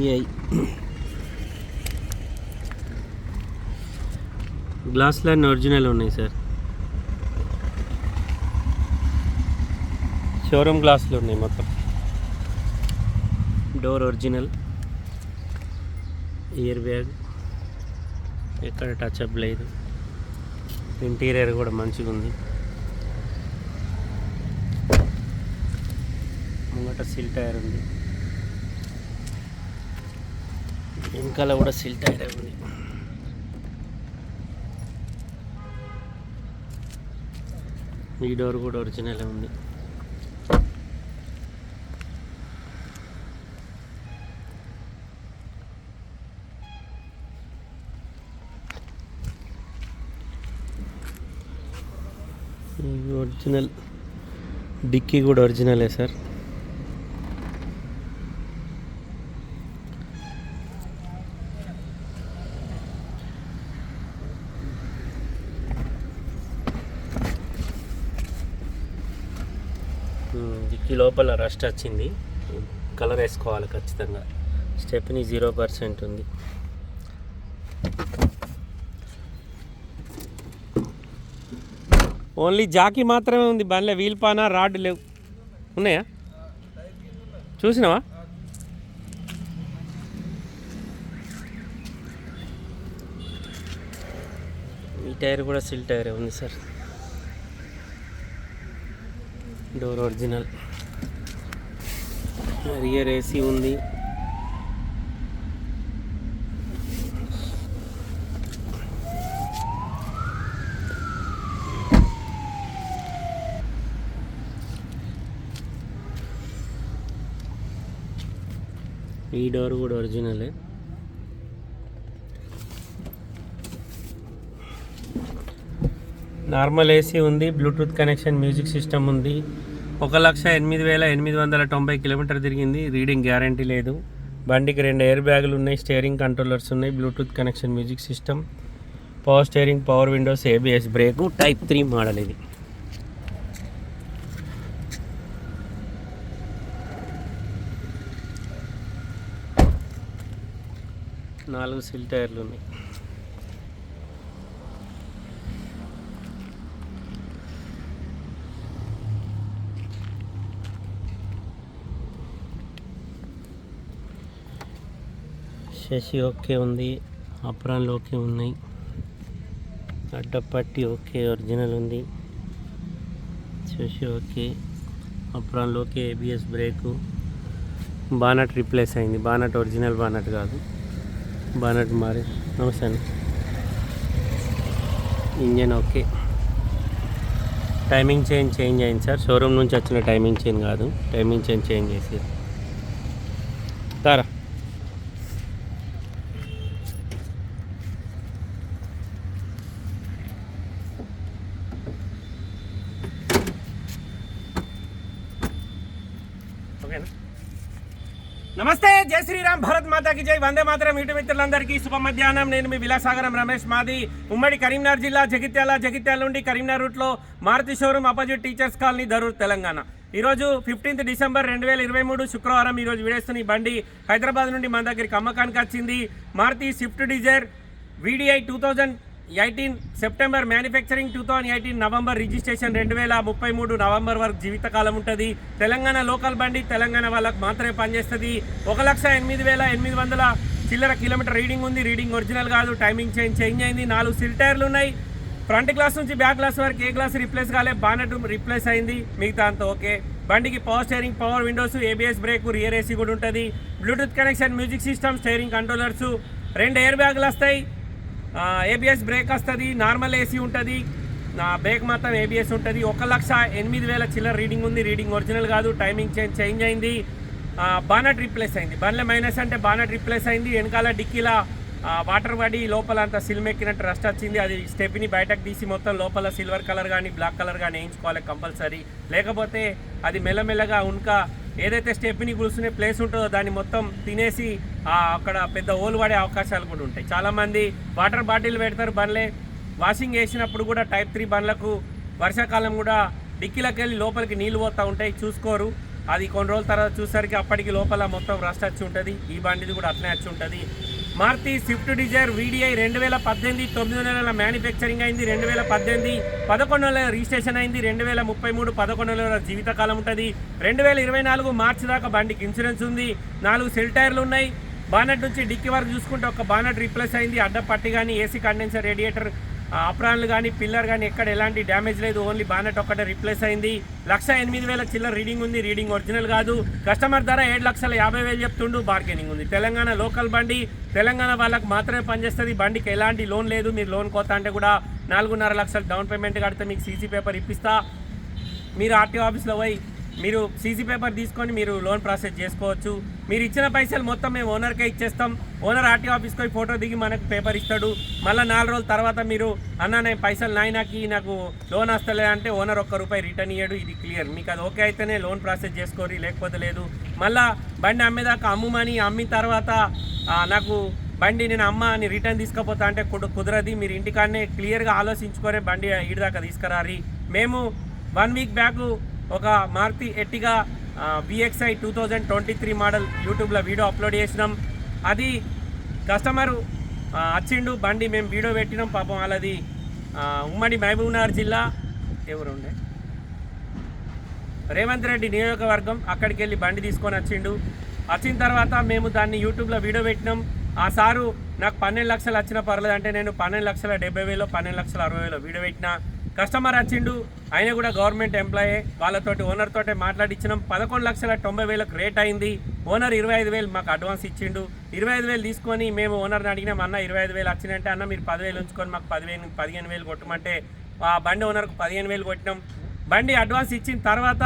VI గ్లాసులు అన్నీ original ఉన్నాయి సార్. షోరూమ్ గ్లాసులు ఉన్నాయి మొత్తం. Door original. Air bag. ఎక్కడ టచ్ అప్ లేదు. ఇంటీరియర్ కూడా మంచిగా ఉంది. ముంగట సిల్ టైర్ ఉంది. వెనకాల కూడా సిల్ టైర్ ఉంది ఈ డోర్ కూడా ఒరిజినల్ ఉంది. ఒరిజినల్ డిక్కీ కూడా ఒరిజినలే సార్. రస్ట్ వచ్చింది. కలర్ వేసుకోవాలి ఖచ్చితంగా. స్టెప్ని జీరో పర్సెంట్ ఉంది. ఓన్లీ జాకీ మాత్రమే ఉంది. బండ్లే వీల్ పానా రాడ్ లేవు. ఉన్నాయా? చూసినావా? ఈ టైర్ కూడా సిల్ టైర్ ఉంది sir. Door original. Rear AC ఉంది. ఈ డోర్ కూడా ఒరిజినలే. నార్మల్ ఏసీ ఉంది బ్లూటూత్ కనెక్షన్ మ్యూజిక్ సిస్టమ్ ఉంది. ఒక లక్ష ఎనిమిది వేల ఎనిమిది వందల తొంభై కిలోమీటర్ తిరిగింది. రీడింగ్ గ్యారంటీ లేదు. బండికి రెండు ఎయిర్ బ్యాగులు ఉన్నాయి. స్టీరింగ్ కంట్రోలర్స్ ఉన్నాయి. Bluetooth connection music system. Power steering power windows ABS brake type three model ఇది. నాలుగు సిల్ టైర్లు ఉన్నాయి. శశి ఓకే ఉంది అప్రాన్లు ఓకే ఉన్నాయి. అడ్డపట్టి ఓకే ఒరిజినల్ ఉంది. Shashi okay అప్రాన్లు okay ABS brake bonnet replace అయింది. బానట్ ఒరిజినల్ బానట్ కాదు. బానట్ మారి నమస్తే అండి engine okay. Timing chain change అయింది సార్. షోరూమ్ నుంచి వచ్చిన టైమింగ్ చైన్ కాదు. టైమింగ్ చైన్ చేంజ్ చేసి తారా ఓకేనా నమస్తే జై శ్రీరామ్ భారత్ మాతాకి జై. వందే మాత్రం ఇటు మిత్రులందరికీ శుభ మధ్యాహ్నం. నేను మీ విలాసాగరం రమేష్ మాది. ఉమ్మడి కరీంనగర్ జిల్లా జగిత్యాల జగిత్యాల నుండి కరీంనగర్ రూట్లో Maruti showroom opposite teachers colony Darur Telangana. ఈరోజు ఫిఫ్టీన్త్ డిసెంబర్ రెండు వేల ఇరవై మూడు శుక్రవారం ఈరోజు విడేస్తున్న ఈ బండి హైదరాబాద్ నుండి మన దగ్గరికి అమ్మకానికి వచ్చింది. Maruti Swift Dzire VDI two thousand eighteen September manufacturing two thousand eighteen November registration రెండు వేల ముప్పై మూడు నవంబర్ వరకు జీవితకాలం ఉంటుంది. తెలంగాణ లోకల్ బండి తెలంగాణ వాళ్ళకు మాత్రమే పనిచేస్తుంది. ఒక లక్ష ఎనిమిది వేల ఎనిమిది వందల చిల్లర కిలోమీటర్ రీడింగ్ ఉంది. రీడింగ్ ఒరిజినల్ కాదు. టైమింగ్ చేంజ్ చేంజ్ అయింది. నాలుగు సిల్ టైర్లు ఉన్నాయి. ఫ్రంట్ గ్లాస్ నుంచి బ్యాక్ గ్లాస్ వరకు ఏ గ్లాస్ రిప్లేస్ కాలే. బానెట్ రిప్లేస్ అయింది. మిగతా అంతా ఓకే. బండికి power steering power windows ABS brake rear AC కూడా ఉంటుంది. Bluetooth connection music system steering controllers. రెండు ఎయిర్ బ్యాగులు వస్తాయి. ఏబిఎస్ బ్రేక్ వస్తుంది నార్మల్ ఏసీ ఉంటుంది. నా బ్రేక్ మాత్రం ఏబిఎస్ ఉంటుంది. ఒక లక్ష ఎనిమిది వేల చిల్లర రీడింగ్ ఉంది. రీడింగ్ ఒరిజినల్ కాదు. టైమింగ్ చేంజ్ చేంజ్ అయింది. బానట్ రిప్లేస్ అయింది. బండ్ల మైనస్ అంటే బానట్ రిప్లేస్ అయింది. వెనకాల డిక్కీల వాటర్ పడి లోపల అంతా సిల్మ్ ఎక్కినట్టు రస్ట్ వచ్చింది. అది స్టెప్ని బయటకు తీసి మొత్తం లోపల సిల్వర్ కలర్ కానీ బ్లాక్ కలర్ కానీ వేయించుకోవాలి కంపల్సరీ లేకపోతే అది మెల్లమెల్లగా ఉన్క ఏదైతే స్టెప్ని కూర్చునే ప్లేస్ ఉంటుందో దాన్ని మొత్తం తినేసి అక్కడ పెద్ద ఓలు పడే అవకాశాలు కూడా ఉంటాయి. చాలామంది వాటర్ బాటిల్ పెడతారు బండ్లే. వాషింగ్ వేసినప్పుడు కూడా టైప్ త్రీ బండ్లకు వర్షాకాలం కూడా డిక్కీలకు వెళ్ళి లోపలికి నీళ్ళు పోతూ ఉంటాయి చూసుకోరు. అది కొన్ని రోజుల తర్వాత చూసరికి అప్పటికి లోపల మొత్తం రస్ట్ వచ్చి ఉంటుంది. ఈ బండిది కూడా అట్లనే వచ్చి ఉంటుంది. మారుతి స్విఫ్ట్ డిజైర్ వీడిఐ రెండు వేల పద్దెనిమిది తొమ్మిది నెలల మ్యానుఫ్యాక్చరింగ్ అయింది రెండు వేల పద్దెనిమిది పదకొండు నెలల రిజిస్ట్రేషన్ అయింది రెండు వేల ముప్పై మూడు పదకొండు నెలల జీవితకాలం ఉంటుంది. రెండు వేల ఇరవై నాలుగు మార్చి దాకా బండికి ఇన్సూరెన్స్ ఉంది. నాలుగు సెల్ టైర్లు ఉన్నాయి. బానెట్ నుంచి డిక్కీ వరకు చూసుకుంటే ఒక బానట్ రీప్లేస్ అయింది. అడ్డ పట్టి కానీ ఏసీ కండెన్సర్ రేడియేటర్ అప్రాన్లు కానీ పిల్లర్ కానీ ఎక్కడ ఎలాంటి డ్యామేజ్ లేదు. ఓన్లీ బానెట్ ఒక్కటే రిప్లేస్ అయింది. లక్ష ఎనిమిది వేల చిల్లర రీడింగ్ ఉంది. రీడింగ్ ఒరిజినల్ కాదు. కస్టమర్ ధర ఏడు లక్షల యాభై వేలు చెప్తుండు. బార్గెనింగ్ ఉంది. తెలంగాణ లోకల్ బండి. తెలంగాణ వాళ్ళకి మాత్రమే పనిచేస్తుంది. బండికి ఎలాంటి లోన్ లేదు. మీరు లోన్ కోత అంటే కూడా నాలుగున్నర లక్షలు డౌన్ పేమెంట్ కడితే మీకు సీసీ పేపర్ ఇప్పిస్తా. మీరు ఆర్టీఓ ఆఫీస్లో పోయి మీరు సీసీ పేపర్ తీసుకొని మీరు లోన్ ప్రాసెస్ చేసుకోవచ్చు. మీరు ఇచ్చిన పైసలు మొత్తం మేము ఓనర్కే ఇచ్చేస్తాం. ఓనర్ ఆర్టీఓ ఆఫీస్కి పోయి ఫోటో దిగి మనకు పేపర్ ఇస్తాడు. మళ్ళీ నాలుగు రోజుల తర్వాత మీరు అన్న నేను పైసలు నాయనకి నాకు లోన్ వస్తలే అంటే ఓనర్ ఒక్క రూపాయి రిటర్న్ ఇయ్యడు. ఇది క్లియర్. మీకు అది ఓకే అయితేనే లోన్ ప్రాసెస్ చేసుకోరి లేకపోతే లేదు. మళ్ళీ బండి అమ్మేదాకా అమ్ముమని అమ్మిన తర్వాత నాకు బండి నేను అమ్మ అని రిటర్న్ తీసుకపోతా అంటే కుదరది. మీరు ఇంటికాడనే క్లియర్గా ఆలోచించుకొని బండి ఈడిదాకా తీసుకురారి మేము వన్ వీక్ బ్యాక్ ఒక Maruti Ertiga VXI two thousand twenty three model యూట్యూబ్లో వీడియో అప్లోడ్ చేసినాం. అది కస్టమరు వచ్చిండు బండి మేము వీడియో పెట్టినాం పాపం వాళ్ళది ఉమ్మడి మహబూబ్నగర్ జిల్లా. ఎవరు ఉండే రేవంత్ రెడ్డి నియోజకవర్గం అక్కడికి వెళ్ళి బండి తీసుకొని వచ్చిండు వచ్చిన తర్వాత మేము దాన్ని యూట్యూబ్లో వీడియో పెట్టినాం. ఆ సారు నాకు పన్నెండు లక్షలు వచ్చిన పర్లేదు అంటే నేను పన్నెండు లక్షల డెబ్బై వేలో పన్నెండు లక్షల అరవై వేలో వీడియో పెట్టినా. కస్టమర్ వచ్చిండు ఆయన కూడా గవర్నమెంట్ ఎంప్లాయే. వాళ్ళతోటి ఓనర్ తోటి మాట్లాడిచ్చినాం. పదకొండు లక్షల తొంభై వేలకు రేట్ అయింది. ఓనర్ ఇరవై ఐదు వేలు మాకు అడ్వాన్స్ ఇచ్చిండు. ఇరవై ఐదు వేలు తీసుకొని మేము ఓనర్ని అడిగినాం అన్న ఇరవై ఐదు వేలు వచ్చినాయంటే అన్న మీరు పదివేలు ఉంచుకొని మాకు పదివేలు పదిహేను వేలు కొట్టమంటే ఆ బండి ఓనర్కు పదిహేను వేలు కొట్టినాం. బండి అడ్వాన్స్ ఇచ్చిన తర్వాత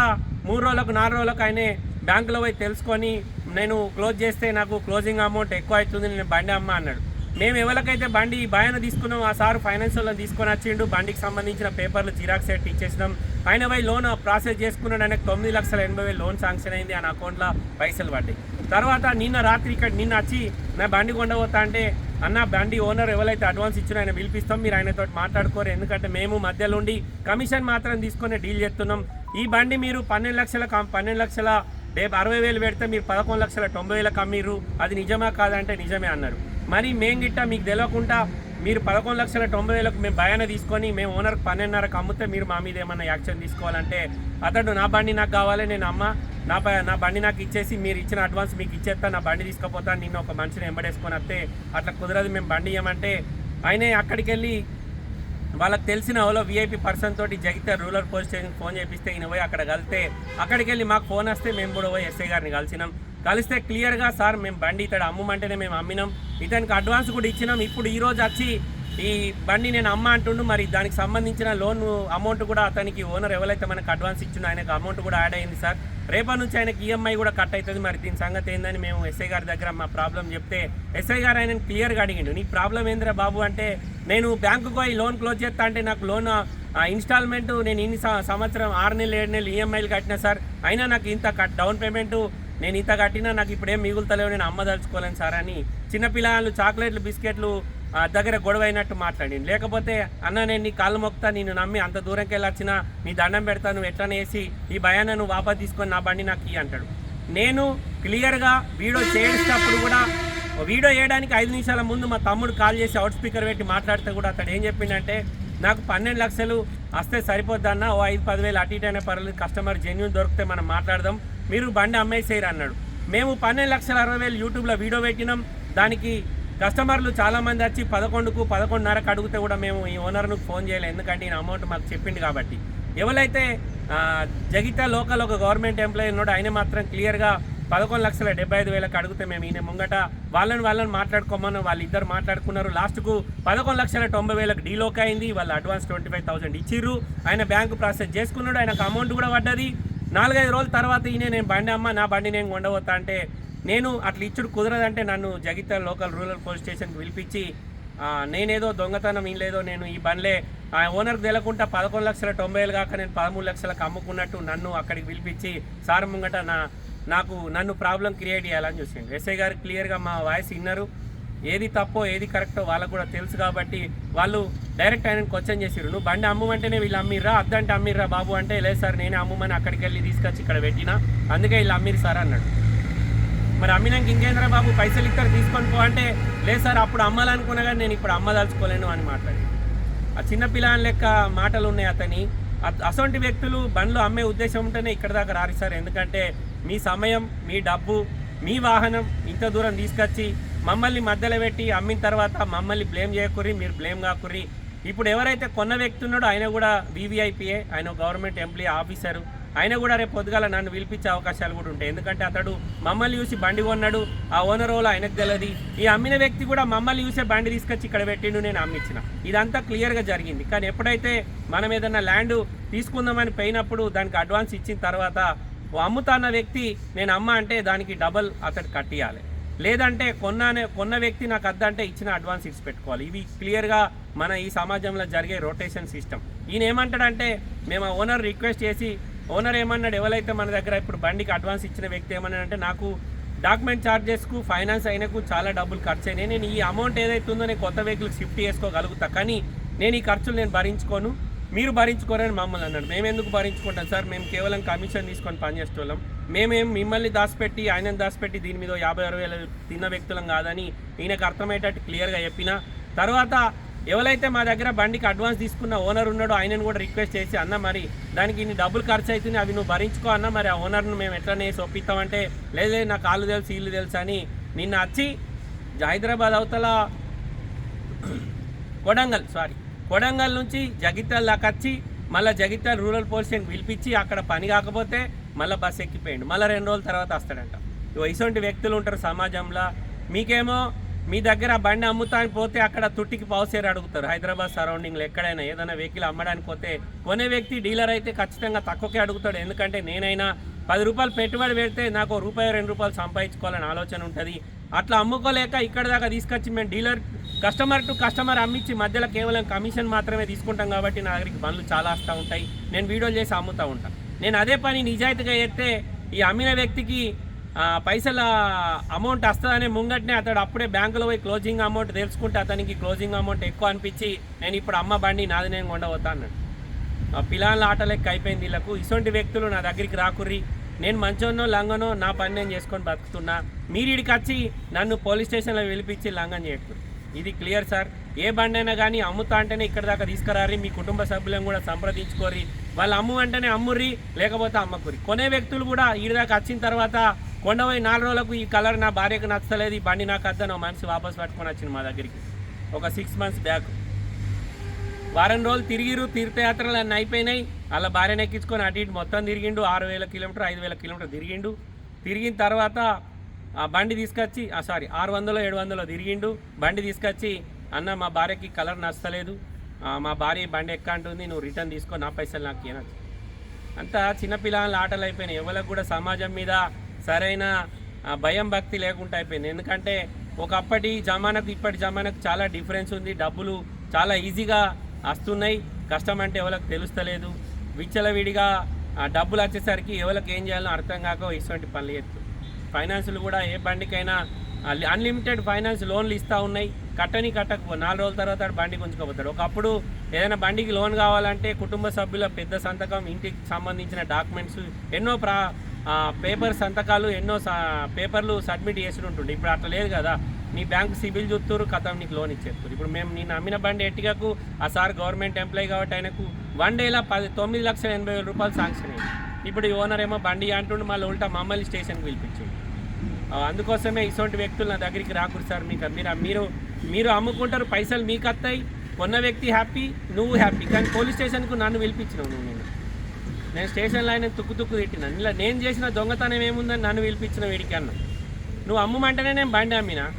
మూడు రోజులకు నాలుగు రోజులకు ఆయనే బ్యాంకులో పోయి తెలుసుకొని నేను క్లోజ్ చేస్తే నాకు క్లోజింగ్ అమౌంట్ ఎక్కువ అవుతుంది నేను బండి అమ్మ అన్నాడు. మేము ఎవరికైతే బండి ఈ తీసుకున్నాం ఆ సార్ ఫైనాన్స్ వాళ్ళని తీసుకొని వచ్చిండు. బండికి సంబంధించిన పేపర్లు జిరాక్స్ సెట్ ఇచ్చేసినాం. ఆయన పోయి లోన్ ప్రాసెస్ చేసుకున్నాడు ఆయనకు తొమ్మిది లక్షల ఎనభై వేలు లోన్ శాంక్షన్ అయింది ఆయన అకౌంట్లో పైసలు పడ్డాయి. తర్వాత నిన్న రాత్రి ఇక్కడ నిన్న వచ్చి నా బండి కొండపోతా అంటే అన్న బండి ఓనర్ ఎవరైతే అడ్వాన్స్ ఇచ్చినా ఆయన పిలిపిస్తాం మీరు ఆయనతో మాట్లాడుకోరు. ఎందుకంటే మేము మధ్యలో ఉండి కమిషన్ మాత్రం తీసుకొని డీల్ చేస్తున్నాం. ఈ బండి మీరు పన్నెండు లక్షల కం- పన్నెండు లక్షల డెబ్బై అరవై వేలు పెడితే మీరు పదకొండు లక్షల తొంభై వేలకు అమ్మిర్రు. అది నిజమా కాదంటే నిజమే అన్నారు. మరి మేము గిట్ట మీకు తెలియకుండా మీరు పదకొండు లక్షల తొంభై వేలకు మేము భయాన తీసుకొని మేము ఓనర్కి పన్నెండున్నరకు అమ్మితే మీరు మా మీద ఏమన్నా యాక్షన్ తీసుకోవాలంటే అతడు నా బండి నాకు కావాలి నేను అమ్మ నా నా బండి నాకు ఇచ్చేసి మీరు ఇచ్చిన అడ్వాన్స్ మీకు ఇచ్చేస్తా నా బండి తీసుకుపోతాను నిన్న ఒక మనిషిని ఎంబడేసుకొని వస్తే అట్లా కుదరదు మేము బండి ఇవ్వమంటే ఆయనే అక్కడికి వెళ్ళి వాళ్ళకి తెలిసిన ఓలో వీఐపీ పర్సన్ తోటి జగితే రూరల్ పోలీస్ స్టేషన్ ఫోన్ చేపిస్తే ఈయన పోయి అక్కడ కలిస్తే అక్కడికి వెళ్ళి మాకు ఫోన్ వస్తే మేము కూడా పోయి ఎస్ఐ గారిని కలిసినాం. కలిస్తే క్లియర్గా సార్ మేము బండి ఇతడు అమ్ముమంటేనే మేము అమ్మినాం. ఇతనికి అడ్వాన్స్ కూడా ఇచ్చినాం. ఇప్పుడు ఈరోజు వచ్చి ఈ బండి నేను అమ్మ అంటుండు మరి దానికి సంబంధించిన లోన్ అమౌంట్ కూడా అతనికి ఓనర్ ఎవరైతే మనకు అడ్వాన్స్ ఇచ్చిండో ఆయనకు అమౌంట్ కూడా యాడ్ అయింది సార్. రేపటి నుంచి ఆయనకి ఈఎంఐ కూడా కట్ అవుతుంది. మరి దీని సంగతి ఏందని మేము ఎస్ఐ గారి దగ్గర మా ప్రాబ్లం చెప్తే ఎస్ఐ గారు ఆయన క్లియర్గా అడిగిండు. నీ ప్రాబ్లం ఏందిరా బాబు అంటే నేను బ్యాంకుకు పోయి లోన్ క్లోజ్ చేస్తా అంటే నాకు లోన్ ఇన్స్టాల్మెంట్ నేను ఇన్ని సంవత్సరం ఆరు నెలలు ఏడు నెలలు ఈఎంఐలు కట్టినా సార్. అయినా నాకు ఇంత కట్ డౌన్ పేమెంట్ నేను ఇంత కట్టినా నాకు ఇప్పుడేం మిగులుతలేవు నేను అమ్మదలుచుకోలేను సార్ అని చిన్నపిల్లలు చాక్లెట్లు బిస్కెట్లు దగ్గర గొడవ అయినట్టు మాట్లాడింది లేకపోతే అన్న నేను నీ కాళ్ళు మొక్తా నేను నమ్మి అంత దూరంకి వెళ్ళొచ్చినా నీ దండం పెడతా నువ్వు ఎట్లా వేసి ఈ భయాన్ని నువ్వు వాపస్ తీసుకొని నా బండి నాకు ఇయ్యి అంటాడు. నేను క్లియర్గా వీడియో చేసేటప్పుడు కూడా వీడియో వేయడానికి ఐదు నిమిషాల ముందు మా తమ్ముడు కాల్ చేసి అవుట్ స్పీకర్ పెట్టి మాట్లాడితే కూడా అతడు ఏం చెప్పిండంటే నాకు పన్నెండు లక్షలు వస్తే సరిపోద్దన్న ఓ ఐదు పదివేలు అటు ఇటు అయినా పర్లేదు కస్టమర్ జెన్యున్ దొరికితే మనం మాట్లాడదాం మీరు బండి అమ్మేసేయరు అన్నాడు. మేము పన్నెండు లక్షల అరవై వేలు యూట్యూబ్లో వీడియో పెట్టినాం. దానికి కస్టమర్లు చాలామంది వచ్చి పదకొండుకు పదకొండున్నరకు అడిగితే కూడా మేము ఈ ఓనర్ను ఫోన్ చేయలేదు. ఎందుకంటే ఈయన అమౌంట్ మాకు చెప్పిండు కాబట్టి. ఎవరైతే జగిత లోకల్ ఒక గవర్నమెంట్ ఎంప్లాయీ ఉన్నాడో ఆయన మాత్రం క్లియర్గా పదకొండు లక్షల డెబ్బై ఐదు వేలకు అడిగితే మేము ఈయన ముంగట వాళ్ళని వాళ్ళని మాట్లాడుకోమని వాళ్ళిద్దరు మాట్లాడుకున్నారు. లాస్ట్కు పదకొండు లక్షల తొంభై వేలకు డీలోక్ అయింది. వాళ్ళు అడ్వాన్స్ ట్వంటీ ఫైవ్ థౌసండ్ ఇచ్చిర్రు. ఆయన బ్యాంకు ప్రాసెస్ చేసుకున్నాడు. ఆయనకు అమౌంట్ కూడా పడ్డది. నాలుగైదు రోజుల తర్వాత ఈయన నేను బండి అమ్మ నా బండి నేను కొండవద్దా అంటే నేను అట్లా ఇచ్చుడు కుదరదంటే నన్ను జగిత్యాల లోకల్ రూరల్ పోలీస్ స్టేషన్కి పిలిపించి నేనేదో దొంగతనం ఏం లేదో నేను ఈ బండ్లే ఆ ఓనర్కి తెలకుండా పదకొండు లక్షల తొంభై వేలు కాక నేను పదమూడు లక్షలకు అమ్ముకున్నట్టు నన్ను అక్కడికి పిలిపించి సార్ ముంగట నా నాకు నన్ను ప్రాబ్లం క్రియేట్ చేయాలని చూసిండు. ఎస్ఐ గారు క్లియర్గా మా వాయిస్ విన్నారు. ఏది తప్పో ఏది కరెక్టో వాళ్ళకు కూడా తెలుసు కాబట్టి వాళ్ళు డైరెక్ట్ ఆయన క్వశ్చన్ చేసిరు నువ్వు బండి అమ్మమంటేనే వీళ్ళు అమ్మిర్రా? అద్దంటే అమ్మిర్రా బాబు? అంటే లేదు సార్ నేనే అమ్ముమని అక్కడికి వెళ్ళి తీసుకొచ్చి ఇక్కడ పెట్టినా. అందుకే వీళ్ళు అమ్మిరు సార్ అన్నాడు. మరి అమ్మినాక ఇంకేంద్రా బాబు పైసలు ఇస్తారు తీసుకొని పో అంటే లేదు సార్ అప్పుడు అమ్మాలనుకున్నా కానీ నేను ఇప్పుడు అమ్మదలుచుకోలేను అని మాట్లాడి ఆ చిన్న పిల్లల లెక్క మాటలు ఉన్నాయి అతని అసొంటి వ్యక్తులు బండ్లు అమ్మే ఉద్దేశం ఉంటేనే ఇక్కడ దాకా రారు సార్. ఎందుకంటే మీ సమయం మీ డబ్బు మీ వాహనం ఇంత దూరం తీసుకొచ్చి మమ్మల్ని మధ్యలో పెట్టి అమ్మిన తర్వాత మమ్మల్ని బ్లేమ్ చేయకుర్రి మీరు బ్లేమ్ కాకుర్రి. ఇప్పుడు ఎవరైతే కొన్న వ్యక్తి ఉన్నాడో ఆయన కూడా వివిఐపిఏ ఆయన గవర్నమెంట్ ఎంప్లాయీ ఆఫీసరు ఆయన కూడా రేపు పొద్దుగాల నన్ను పిలిపించే అవకాశాలు కూడా ఉంటాయి. ఎందుకంటే అతడు మమ్మల్ని చూసి బండి కొన్నాడు ఆ ఓనర్ వాళ్ళు ఆయనకు తెలియదు ఈ అమ్మిన వ్యక్తి కూడా మమ్మల్ని చూసే బండి తీసుకొచ్చి ఇక్కడ పెట్టిండు నేను అమ్మించిన ఇదంతా క్లియర్గా జరిగింది. కానీ ఎప్పుడైతే మనం ఏదన్నా ల్యాండ్ తీసుకుందామని పోయినప్పుడు దానికి అడ్వాన్స్ ఇచ్చిన తర్వాత ఓ అమ్ముతా అన్న వ్యక్తి నేను అమ్మ అంటే దానికి డబల్ అతడు కట్టియాలి. లేదంటే కొన్నానే కొన్న వ్యక్తి నాకు అద్దంటే ఇచ్చిన అడ్వాన్స్ ఇచ్చి పెట్టుకోవాలి. ఇవి క్లియర్గా మన ఈ సమాజంలో జరిగే రొటేషన్ సిస్టమ్ ఈయన ఏమంటాడంటే మేము ఆ ఓనర్ రిక్వెస్ట్ చేసి ఓనర్ ఏమన్నాడు ఎవరైతే మన దగ్గర ఇప్పుడు బండికి అడ్వాన్స్ ఇచ్చిన వ్యక్తి ఏమన్నాడంటే నాకు డాక్యుమెంట్ ఛార్జెస్కు ఫైనాన్స్ అయినకు చాలా డబ్బులు ఖర్చు అయినాయి. నేను ఈ అమౌంట్ ఏదైతే ఉందో నేను కొత్త వెహికల్ షిఫ్ట్ చేసుకోగలుగుతా. కానీ నేను ఈ ఖర్చులు నేను భరించుకోను. మీరు భరించుకోరని మమ్మల్ని అన్నాడు. మేము ఎందుకు భరించుకుంటాం సార్? మేము కేవలం కమిషన్ తీసుకొని పనిచేసేవాళ్ళం మేమేం మిమ్మల్ని దాచిపెట్టి ఆయనను దాచిపెట్టి దీని మీద యాభై అరవై వేల తిన్న వ్యక్తులం కాదని ఈయనకు అర్థమయ్యేటట్టు క్లియర్గా చెప్పిన. తర్వాత ఎవరైతే మా దగ్గర బండికి అడ్వాన్స్ తీసుకున్న ఓనర్ ఉన్నాడో ఆయనను కూడా రిక్వెస్ట్ చేసి అన్న మరి దానికి ఇన్ని డబ్బులు ఖర్చు అవుతుంది అవి నువ్వు భరించుకో అన్న మరి ఆ ఓనర్ను మేము ఎట్లనే ఒప్పిస్తామంటే లేదు నా నాకు కాళ్ళు తెలుసు ఇల్లు తెలుసు అని నిన్న వచ్చి హైదరాబాద్ అవతల కొడంగల్ సారీ కొడంగల్ నుంచి జగిత్యాల దాకా వచ్చి మళ్ళీ జగిత్యాల రూరల్ పోలీస్ స్టేషన్కి పిలిపించి అక్కడ పని కాకపోతే మళ్ళీ బస్సు ఎక్కిపోయిండు. మళ్ళీ రెండు రోజుల తర్వాత వస్తాడంట. ఇగో ఇటువంటి వ్యక్తులు ఉంటారు సమాజంలో. మీకేమో మీ దగ్గర బండి అమ్ముతానికి పోతే అక్కడ తుట్టికి పావుసేరు అడుగుతారు. హైదరాబాద్ సరౌండింగ్లో ఎక్కడైనా ఏదైనా వెహికల్ అమ్మడానికి పోతే కొనే వ్యక్తి డీలర్ అయితే ఖచ్చితంగా తక్కువకే అడుగుతాడు. ఎందుకంటే నేనైనా పది రూపాయలు పెట్టుబడి పెడితే నాకు రూపాయి రెండు రూపాయలు సంపాదించుకోవాలని ఆలోచన ఉంటుంది. అట్లా అమ్ముకోలేక ఇక్కడ దాకా తీసుకొచ్చి మేము డీలర్ కస్టమర్ టు కస్టమర్ అమ్మించి మధ్యలో కేవలం కమిషన్ మాత్రమే తీసుకుంటాం కాబట్టి నా దగ్గరికి బండ్లు చాలా వస్తూ ఉంటాయి. నేను వీడియోలు చేసి అమ్ముతూ ఉంటాను నేను అదే పని నిజాయితీగా చేస్తే ఈ అమ్మిన వ్యక్తికి పైసల అమౌంట్ వస్తుందనే ముంగట్నే అతడు అప్పుడే బ్యాంకులో పోయి క్లోజింగ్ అమౌంట్ తెలుసుకుంటే అతనికి క్లోజింగ్ అమౌంట్ ఎక్కువ అనిపించి నేను ఇప్పుడు అమ్మ బండి నాది నేను కొండవతా అన్నాడు. పిల్లల ఆట లెక్క అయిపోయింది వీళ్ళకు. ఇటువంటి వ్యక్తులు నా దగ్గరికి రాకుర్రి. నేను మంచోనో లంగనో నా పని నేను చేసుకొని బతుకుతున్నా. మీరు ఇడికి వచ్చి నన్ను పోలీస్ స్టేషన్లో పిలిపించి లంగం చేయకూడదు ఇది క్లియర్ సార్. ఏ బండి అయినా కానీ అమ్ముతా అంటేనే ఇక్కడ దాకా తీసుకురారి మీ కుటుంబ సభ్యులను కూడా సంప్రదించుకోరి. వాళ్ళు అమ్ము అంటేనే అమ్ముర్రి లేకపోతే అమ్మకురి. కొనే వ్యక్తులు కూడా ఈ దాకా వచ్చిన తర్వాత కొండపోయి నాలుగు రోజులకు ఈ కలర్ నా భార్యకు నచ్చలేదు ఈ బండి నాకు వద్దని ఒక మనిషి వాపస్ పట్టుకొని వచ్చింది మా దగ్గరికి. ఒక సిక్స్ మంత్స్ బ్యాక్ వారం రోజులు తిరిగిరు తీర్థయాత్రలు అన్నీ అయిపోయినాయి. అలా భార్యను ఎక్కించుకొని అటు ఇటు మొత్తం తిరిగిండు. ఆరు వేల కిలోమీటర్ ఐదు వేల కిలోమీటర్ తిరిగిండు. తిరిగిన తర్వాత ఆ బండి తీసుకొచ్చి ఆ సారీ ఆరు వందలు ఏడు వందలు తిరిగిండు. బండి తీసుకొచ్చి అన్న మా భార్యకి కలర్ నచ్చలేదు. మా భార్య బండి ఎక్క అంటుంది నువ్వు రిటర్న్ తీసుకో నా పైసలు నాకు ఏనొచ్చు అంతా చిన్నపిల్లలు ఆటలు అయిపోయినాయి. ఎవరికి కూడా సమాజం మీద సరైన భయం భక్తి లేకుండా అయిపోయింది. ఎందుకంటే ఒకప్పటి జమానకు ఇప్పటి జమానకు చాలా డిఫరెన్స్ ఉంది. డబ్బులు చాలా ఈజీగా వస్తున్నాయి. కష్టం అంటే ఎవరికి తెలుస్తలేదు. విచ్చలవిడిగా డబ్బులు వచ్చేసరికి ఎవరికి ఏం చేయాలో అర్థం కాక ఇటువంటి పనులు చేస్తారు ఫైనాన్సులు కూడా ఏ బండికైనా అన్లిమిటెడ్ ఫైనాన్స్ లోన్లు ఇస్తూ ఉన్నాయి. కట్టని కట్టకపో నాలుగు రోజుల తర్వాత బండి గుంజుకోపోతాడు. ఒకప్పుడు ఏదైనా బండికి లోన్ కావాలంటే కుటుంబ సభ్యుల పెద్ద సంతకం ఇంటికి సంబంధించిన డాక్యుమెంట్స్ ఎన్నో ప్రా పేపర్ సంతకాలు ఎన్నో పేపర్లు సబ్మిట్ చేసి ఉంటుండే ఇప్పుడు అట్లా లేదు కదా. నీ బ్యాంక్ సిబిల్ చూస్తారు కథం నీకు లోన్ ఇచ్చేస్తారు ఇప్పుడు మేము నేను అమ్మిన బండి ఎట్టిగాకు ఆ సార్ గవర్నమెంట్ ఎంప్లాయీ కాబట్టి ఆయనకు వన్ డేలా పది తొమ్మిది లక్షల ఎనభై వేల రూపాయలు శాంక్షన్ అయ్యింది ఇప్పుడు ఈ ఓనర్ ఏమో బండి అంటుండు మళ్ళీ ఉల్టా మమ్మల్ని స్టేషన్కి పిలిపించింది అందుకోసమే ఇటువంటి వ్యక్తులు నా దగ్గరికి రాకూడదు సార్ మీకు మీరు మీరు మీరు అమ్ముకుంటారు పైసలు మీకు వస్తాయి. కొన్న వ్యక్తి హ్యాపీ నువ్వు హ్యాపీ. కానీ పోలీస్ స్టేషన్కు నన్ను పిలిపించినావు నువ్వు నేను నేను స్టేషన్లో ఆయన తుక్కు తుక్కు తిట్టినాను ఇలా నేను చేసిన దొంగతనం ఏముందని నన్ను పిలిపించిన వీడికి అన్న. నువ్వు అమ్మమంటేనే నేను బండి అమ్మినా?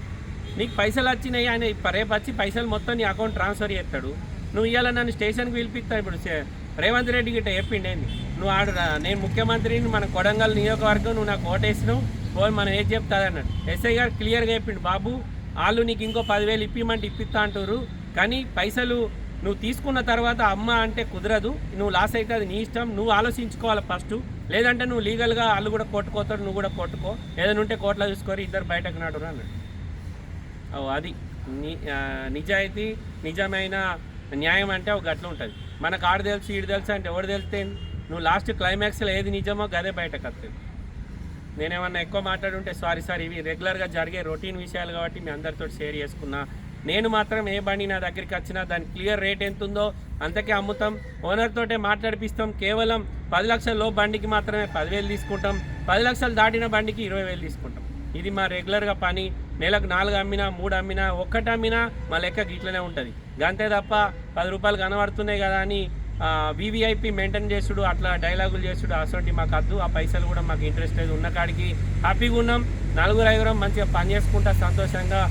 నీకు పైసలు వచ్చినాయి ఆయన రేపు వచ్చి పైసలు మొత్తం నీ అకౌంట్ ట్రాన్స్ఫర్ చేస్తాడు. నువ్వు ఇవాళ నన్ను స్టేషన్కి పిలిపిస్తావు ఇప్పుడు చే- రేవంత్ రెడ్డి గిట్ట చెప్పిండేంది. నువ్వు ఆడురా నేను ముఖ్యమంత్రిని మన కొడంగల్ నియోజకవర్గం నువ్వు నాకు ఓటేసినావు. పోయి మనం ఏం చెప్తాది అన్నాడు. ఎస్ఐ గారు క్లియర్గా చెప్పిండు బాబు వాళ్ళు నీకు ఇంకో పదివేలు ఇప్పిమంటే ఇప్పిస్తా అంటారు కానీ పైసలు నువ్వు తీసుకున్న తర్వాత అమ్మ అంటే కుదరదు. నువ్వు లాస్ అయితే నీ ఇష్టం. నువ్వు ఆలోచించుకోవాలి ఫస్ట్ లేదంటే నువ్వు లీగల్గా వాళ్ళు కూడా కొట్టుకోతాడు నువ్వు కూడా కొట్టుకో. ఏదైనా ఉంటే కోట్ల చూసుకొని ఇద్దరు బయటకు నాడు అన్నాడు. ఓ, అది. నిజాయితీ నిజమైన న్యాయం అంటే ఒక గట్ల ఉంటుంది. మనకు ఆడు తెలుసు ఈడు తెలుసు అంటే ఎవడు తెలిస్తే నువ్వు లాస్ట్ క్లైమాక్స్లో ఏది నిజమో గదే బయటకు వస్తుంది. నేనేమన్నా ఎక్కువ మాట్లాడుంటే సారీ సార్ ఇవి రెగ్యులర్గా జరిగే రొటీన్ విషయాలు కాబట్టి మీ అందరితో షేర్ చేసుకున్నా. నేను మాత్రం ఏ బండి నా దగ్గరికి వచ్చినా దాని క్లియర్ రేట్ ఎంత ఉందో అంతకే అమ్ముతాం. ఓనర్ తోటే మాట్లాడిపిస్తాం. కేవలం పది లక్షల లో బండికి మాత్రమే పదివేలు తీసుకుంటాం. పది లక్షలు దాటిన బండికి ఇరవై వేలు తీసుకుంటాం. ఇది మా రెగ్యులర్గా పని. నెలకు నాలుగు అమ్మినా మూడు అమ్మినా ఒక్కటి అమ్మినా మా లెక్క ఇట్లనే ఉంటుంది. అంతే తప్ప పది రూపాయలు కనబడుతున్నాయి కదా అని వివిఐపి మెయింటైన్ చేసుడు అట్లా డైలాగులు చేసుడు అసలు మాకు వద్దు ఆ పైసలు కూడా మాకు ఇంట్రెస్ట్ లేదు. ఉన్న కాడికి హ్యాపీగా ఉన్నాం. నలుగురు ఐదుగురం మంచిగా పని చేసుకుంటా సంతోషంగా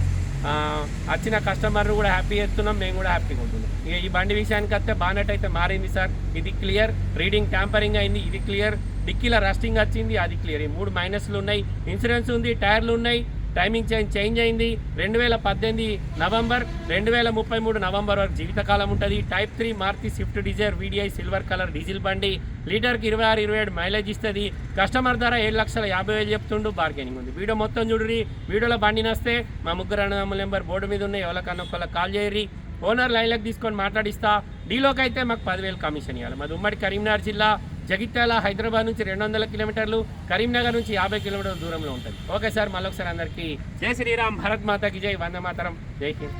వచ్చిన కస్టమర్లు కూడా హ్యాపీ చేస్తున్నాం. మేము కూడా హ్యాపీగా ఉంటున్నాం. ఇక ఈ బండి విషయానికి వస్తే బానెట్ అయితే మారింది సార్. ఇది క్లియర్ రీడింగ్ ట్యాంపరింగ్ అయింది. ఇది క్లియర్ డిక్కీలో రస్టింగ్ వచ్చింది. అది క్లియర్ ఈ మూడు మైనస్లు ఉన్నాయి. ఇన్సూరెన్స్ ఉంది. టైర్లు ఉన్నాయి. టైమింగ్ చేంజ్ చేంజ్ అయింది. రెండు వేల పద్దెనిమిది నవంబర్ రెండు వేల ముప్పై మూడు నవంబర్ వరకు జీవితకాలం ఉంటుంది. Type three Maruti Swift Dzire VDI silver colour diesel బండి. లీటర్కి ఇరవై ఆరు ఇరవై ఏడు మైలేజ్ ఇస్తుంది. కస్టమర్ ధర ఏడు లక్షల యాభై వేలు చెప్తుండు. బార్గెనింగ్ ఉంది. వీడియో మొత్తం చూడరి వీడియోలో బండి నస్తే మా ముగ్గురు అన్నదమ్ముల నెంబర్ బోర్డు మీద ఉన్నాయి. ఎవరికన్నా ఒకళ్ళకి కాల్ చేయరి ఓనర్ లైన్లకు తీసుకొని మాట్లాడిస్తా. డీలోకి అయితే మాకు పదివేలు కమిషన్ ఇవ్వాలి మాది ఉమ్మడి కరీంనగర్ జిల్లా. జగిత్యాల హైదరాబాద్ నుంచి రెండు వందల కిలోమీటర్లు కరీంనగర్ నుంచి యాభై కిలోమీటర్ల దూరంలో ఉంటుంది. ఓకే సార్ మళ్ళొకసారి అందరికీ జై శ్రీరామ్ భరత్ మాతాకి జై వందే మాతరం జై హింద్.